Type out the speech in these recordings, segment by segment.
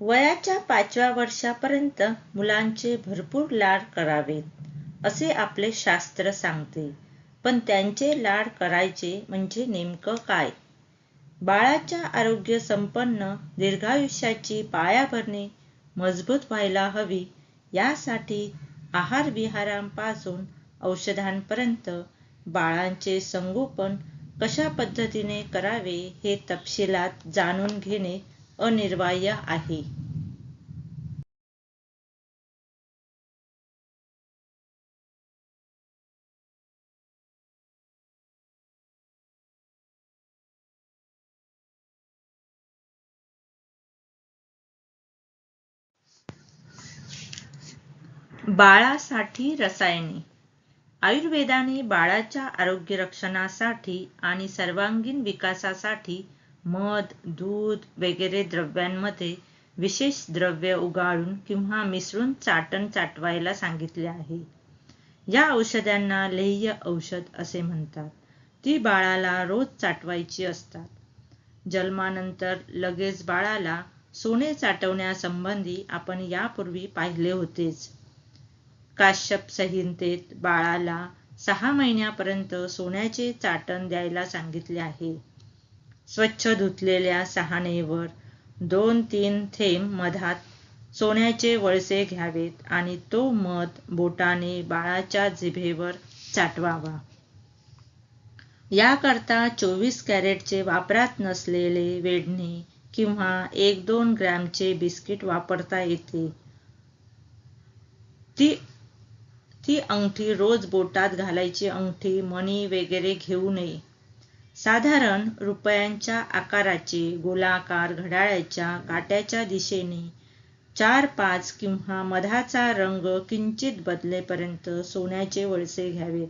वयाच्या पाचव्या वर्षापर्यंत मुलांचे भरपूर लाड करावेत असे आपले शास्त्र सांगते. पण त्यांचे लाड करायचे म्हणजे नेमकं काय? बाळाच्या आरोग्य संपन्न दीर्घायुष्याची पायाभरणी मजबूत व्हायला हवी यासाठी आहार विहारांपासून औषधांपर्यंत बाळांचे संगोपन कशा पद्धतीने करावे हे तपशिलात जाणून घेणे अनिर्वाह्य आहे. बाळासाठी रसायने. आयुर्वेदाने बाळाच्या आरोग्य रक्षणासाठी आणि सर्वांगीण विकासासाठी मध दूध वगैरे द्रव्यांमध्ये विशेष द्रव्य उगाळून किंवा मिसळून चाटण चाटवायला सांगितले आहे. या औषधांना लेह्य औषध असे म्हणतात. ती बाळाला रोज चाटवायची असतात. जन्मानंतर लगेच बाळाला सोने चाटवण्यासंबंधी आपण यापूर्वी पाहिले होतेच. काश्यप संहितेत बाळाला सहा महिन्यापर्यंत सोन्याचे चाटण द्यायला सांगितले आहे. स्वच्छ धुतलेल्या सहाणेवर दोन तीन थेंब मधात सोन्याचे वळसे घ्यावेत आणि तो मध बोटाने बाळाच्या जिभेवर चाटवावा. याकरता चोवीस कॅरेटचे वापरात नसलेले वेढणे किंवा एक दोन ग्रॅमचे बिस्किट वापरता येते. ती ती अंगठी रोज बोटात घालायची अंगठी मणी वगैरे घेऊ नये. साधारण रुपयांच्या आकाराचे गोलाकार घड्याळाच्या काट्याच्या दिशेने चार पाच किंवा मधाचा रंग किंचित बदलेपर्यंत सोन्याचे वळसे घ्यावेत.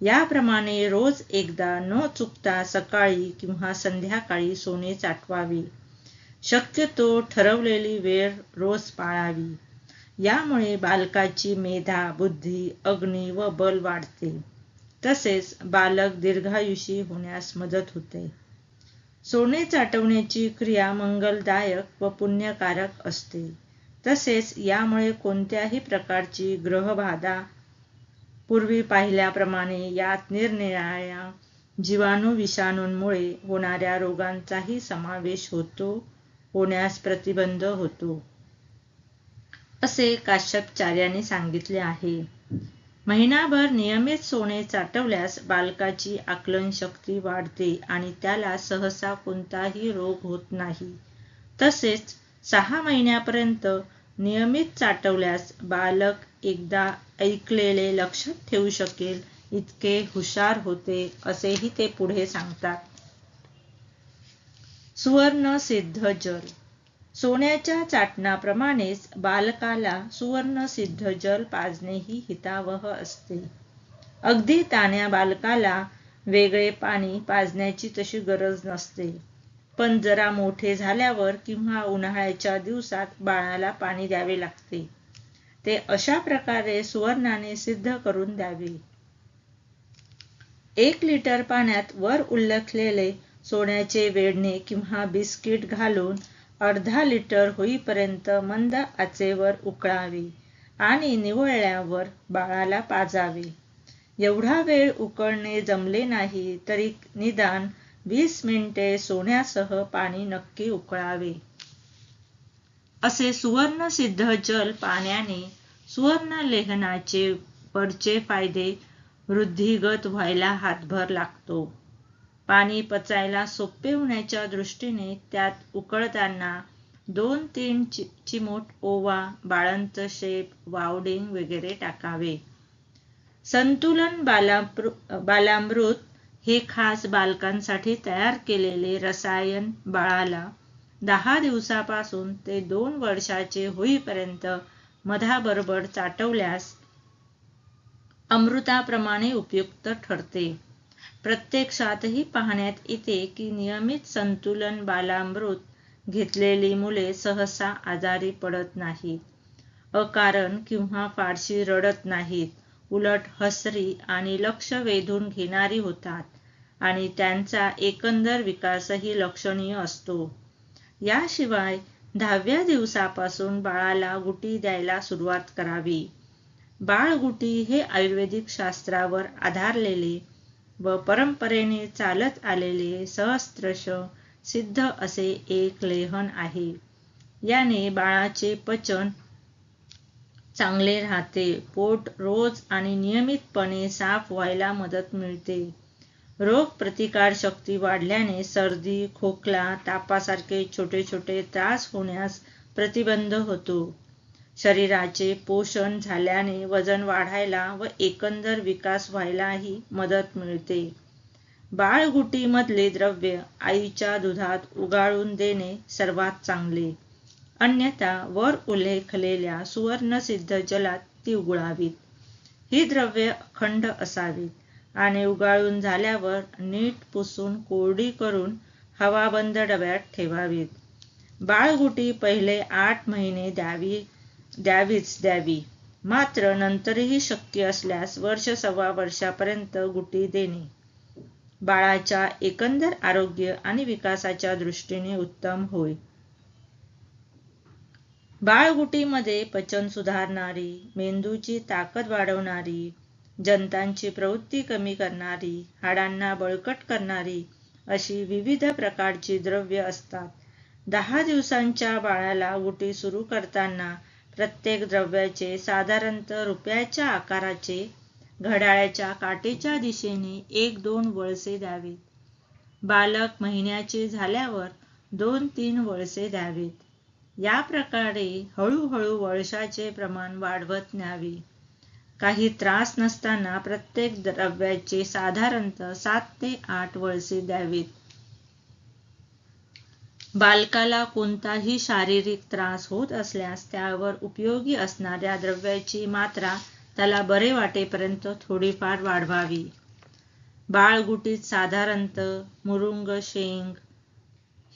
याप्रमाणे रोज एकदा न चुकता सकाळी किंवा संध्याकाळी सोने चाटवावे शक्यतो ठरवलेली वेळ रोज पाळावी. यामुळे बालकाची मेधा बुद्धी अग्नी व बल वाढते. तसेच बालक दीर्घायुषी होण्यास मदत होते. सोने चाटवण्याची क्रिया मंगलदायक व पुण्यकारक असते. तसेच यामुळे कोणत्याही प्रकारची ग्रहबाधा पूर्वी पाहिल्याप्रमाणे यात निरनिराळ्या जीवाणू विषाणूंमुळे होणाऱ्या रोगांचाही समावेश होतो होण्यास प्रतिबंध होतो. असे काश्यपचार्याने सांगितले आहे. महिनाभर नियमित सोने चाटवल्यास बालकाची आकलन शक्ती वाढते आणि त्याला सहसा कोणताही रोग होत नाही. तसेच सहा महिन्यापर्यंत नियमित चाटवल्यास बालक एकदा ऐकलेले लक्षात ठेवू शकेल इतके हुशार होते असेही ते पुढे सांगतात. सुवर्ण सिद्ध जल सोन्याच्या चाटणाप्रमाणेच बालकाला सुवर्ण सिद्ध जल पाजणेही हितावह असते. अगदी ताण्या बालकाला वेगळे पाणी पाजण्याची तशी गरज नसते. पण जरा मोठे झाल्यावर किंवा उन्हाळ्याच्या दिवसात बाळाला पाणी द्यावे लागते. ते अशा प्रकारे सुवर्णाने सिद्ध करून द्यावे. एक लिटर पाण्यात वर उल्लेखलेले सोन्याचे वेढणे किंवा बिस्किट घालून अर्धा लिटर होईपर्यंत मंद आचेवर उकळावे आणि निवळल्यावर बाळाला पाजावे. एवढा वेळ उकळणे जमले नाही तरी निदान वीस मिनिटे सोन्यासह पाणी नक्की उकळावे. असे सुवर्ण सिद्ध जल पाण्याने सुवर्ण लेहनाचे वरचे फायदे वृद्धिगत व्हायला हातभर लागतो. पाणी पचायला सोपे होण्याच्या दृष्टीने त्यात उकळताना दोन तीन चिमूट ओवा बाळंत शेप वावडिंग वगैरे टाकावे. संतुलन बालामृत हे खास बालकांसाठी तयार केलेले रसायन बाळाला दहा दिवसापासून ते दोन वर्षाचे होईपर्यंत मधाबरोबर चाटवल्यास अमृताप्रमाणे उपयुक्त ठरते. प्रत्यक्षातही पाहण्यात येते की नियमित संतुलन बालामृत घेतलेली मुले सहसा आजारी पडत नाहीत. अकारण किंवा फारशी रडत नाहीत. उलट हसरी आणि लक्ष वेधून घेणारी होतात आणि त्यांचा एकंदर विकासही लक्षणीय असतो. याशिवाय दहाव्या दिवसापासून बाळाला गुटी द्यायला सुरुवात करावी. बाळगुटी हे आयुर्वेदिक शास्त्रावर आधारलेले व परंपरेने चालत आलेले सहस्त्रश सिद्ध असे एक लेहन आहे. याने बाळाचे पचन चांगले राहते. पोट रोज आणि नियमितपणे साफ व्हायला मदत मिळते. रोग प्रतिकार शक्ती वाढल्याने सर्दी खोकला तापासारखे छोटे छोटे त्रास होण्यास प्रतिबंध होतो. शरीराचे पोषण झाल्याने वजन वाढायला व एकंदर विकास व्हायलाही मदत मिळते. बाळगुटीमधले द्रव्य आईच्या दुधात उगाळून देणे सर्वात चांगले. अन्यथा वर उल्लेखलेल्या सुवर्णसिद्ध जलात ती उगळावीत. ही द्रव्ये अखंड असावीत आणि उगाळून झाल्यावर नीट पुसून कोरडी करून हवाबंद डब्यात ठेवावीत. बाळगुटी पहिले आठ महिने द्यावी द्यावीच द्यावी मात्र नंतरही शक्य असल्यास वर्ष सव्वा वर्षापर्यंत गुटी देणे. बाळाच्या एकंदर आरोग्य आणि विकासाच्या दृष्टीने उत्तम होय. बाळगुटीमध्ये पचन सुधारणारी मेंदूची ताकद वाढवणारी जंतांची प्रवृत्ती कमी करणारी हाडांना बळकट करणारी अशी विविध प्रकारची द्रव्य असतात. दहा दिवसांच्या बाळाला गुटी सुरू करताना प्रत्येक द्रव्याचे साधारणतः रुपयाच्या आकाराचे घड्याळाच्या काटेच्या दिशेने एक दोन वळसे द्यावेत. बालक महिन्याचे झाल्यावर दोन तीन वळसे द्यावेत. या प्रकारे हळूहळू वळशाचे प्रमाण वाढवत न्यावे. काही त्रास नसताना प्रत्येक द्रव्याचे साधारणतः सात ते आठ वळसे द्यावेत. बालकाला कोणताही शारीरिक त्रास होत असल्यास त्यावर उपयोगी असणाऱ्या द्रव्याची मात्रा त्याला बरे वाटेपर्यंत थोडीफार वाढवावी. बाळगुटीत साधारणतः मुरुंग शेंग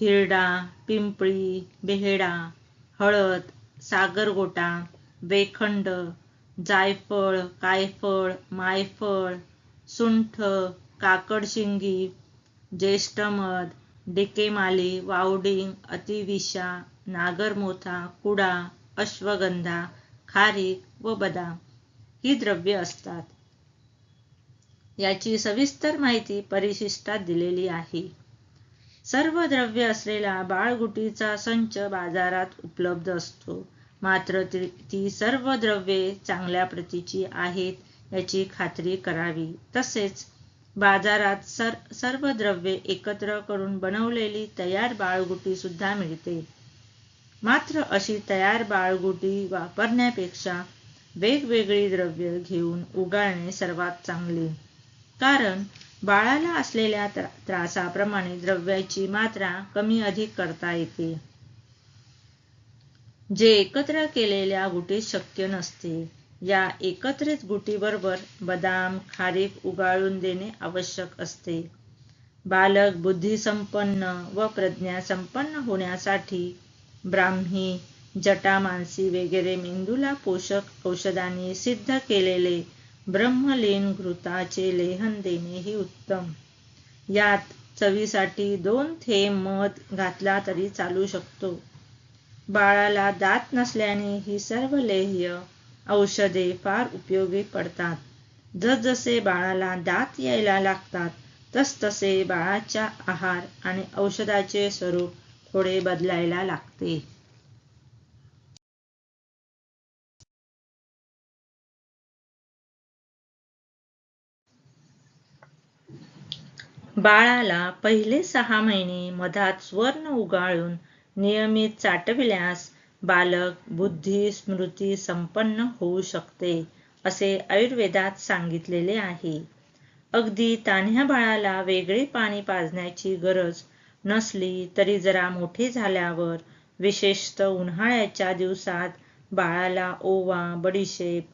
हिरडा पिंपळी बेहेडा हळद सागरगोटा वेखंड जायफळ कायफळ मायफळ सुंठ काकडशिंगी ज्येष्ठमध डेकेमाले वावडिंग अतिविषा नागरमोथा कुडा अश्वगंधा खारीक व बदाम ही द्रव्य असतात. याची सविस्तर माहिती परिशिष्टात दिलेली आहे. सर्व द्रव्य असलेला बाळगुटीचा संच बाजारात उपलब्ध असतो. मात्र ती सर्व द्रव्ये चांगल्या प्रतीची आहेत याची खात्री करावी. तसेच बाजारात सर सर्व द्रव्ये एकत्र करून बनवलेली तयार बाळगुटी सुद्धा मिळते. मात्र अशी तयार बाळगुटी वापरण्यापेक्षा वेगवेगळी द्रव्य घेऊन उगाळणे सर्वात चांगले. कारण बाळाला असलेल्या त्रासाप्रमाणे द्रव्याची मात्रा कमी अधिक करता येते. जे एकत्र केलेल्या गुटीत शक्य नसते. या एकत्रित गुटीबरोबर बदाम खारीक उगाळून देणे आवश्यक असते. बालक बुद्धिसंपन्न व प्रज्ञासंपन्न होण्यासाठी ब्राह्मी जटा मानसी वगैरे मेंदूला पोषक औषधांनी सिद्ध केलेले ब्रह्मलीन घृताचे लेहन देणेही उत्तम. यात चवीसाठी दोन थेंब मध घातला तरी चालू शकतो. बाळाला दात नसल्याने ही सर्व लेह्य औषधे फार उपयोगी पडतात. जसजसे बाळाला दात यायला लागतात तसतसे बाळाच्या आहार आणि औषधाचे स्वरूप थोडे बदलायला लागते. बाळाला पहिले सहा महिने मधात स्वर्ण उगाळून नियमित चाटविल्यास बालक बुद्धी स्मृती संपन्न होऊ शकते असे आयुर्वेदात सांगितलेले आहे. अगदी तान्ह्या बाळाला वेगळे पाणी पाजण्याची गरज नसली तरी जरा मोठे झाल्यावर विशेषतः उन्हाळ्याच्या दिवसात बाळाला ओवा बडीशेप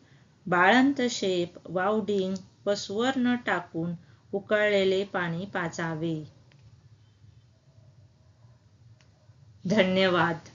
बाळंत शेप वावडिंग व सुवर्ण टाकून उकळलेले पाणी पाजावे. धन्यवाद.